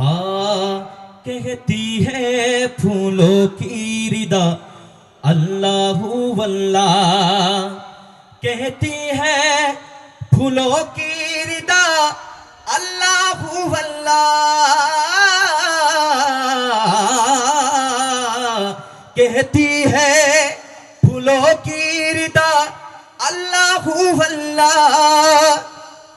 हाँ कहती है फूलों की रिदा अल्लाह वल्लाह कहती है फूलों की रिदा अल्लाह वल्लाह कहती है फूलों की रिदा अल्लाह वल्लाह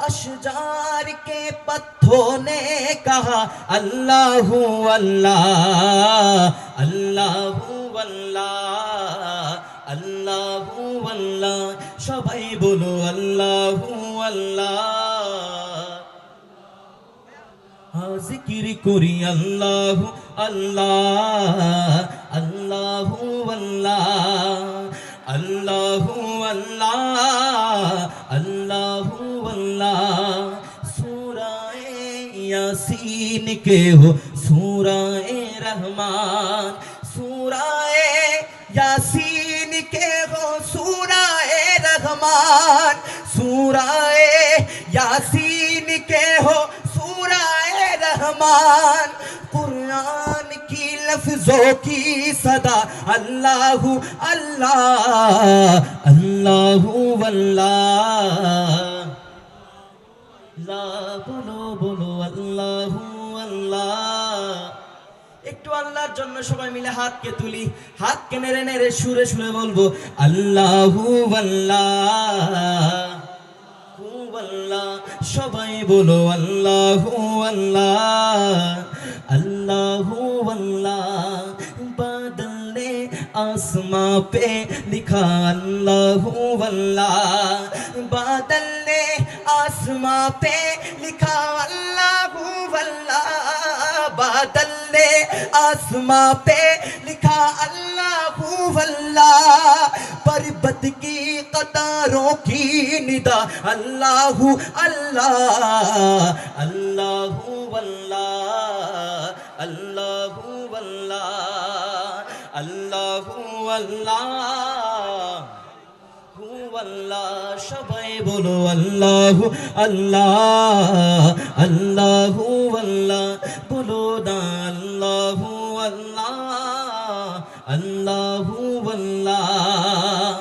अशजार के पत्थों ने कहा अल्लाह अल्लाह अल्लाह अल्लाह আল্লাহ আল্লাহ সবাই বলো আল্লাহ আল্লাহ জিকির করি আল্লাহ আল্লাহ আল্লাহ यासीन के हो। सूराए रहमान सूराए यासीन के हो। सूराए रहमान सूराए यासीन के हो। सूराए रहमान, कुरान की लफ्जों की सदा। अल्लाह अल्लाह अल्लाह वल्लाह। ला बोलो बोलो। একটু আল্লাহর জন্য সবাই মিলে হাতকে তুলি হাতকে নেড়ে নেড়ে সুরে সুরে বলবো আল্লাহু আল্লাহ হু আল্লাহ সবাই বলো আল্লাহু আল্লাহ আল্লাহু আল্লাহ বাদল ने आसमां पे लिखा अल्लाहू अल्लाह बादल ने आसमां पे लिखा अल्लाहू अल्लाह बादल ने आसमां पे लिखा अल्लाहू अल्लाह पर्वत की कतारों की निदा अल्लाहू अल्लाह अल्लाहू अल्लाह अल्लाहू अल्लाह अल्लाहू अल्लाह হু আল্লাহ সবাই বলো আল্লাহ আল্লাহ আল্লাহ আল্লাহ বলো না আল্লাহু আল্লাহ আল্লাহু আল্লাহ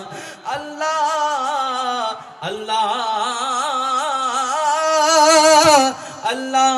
আল্লাহ আল্লাহ আল্লাহ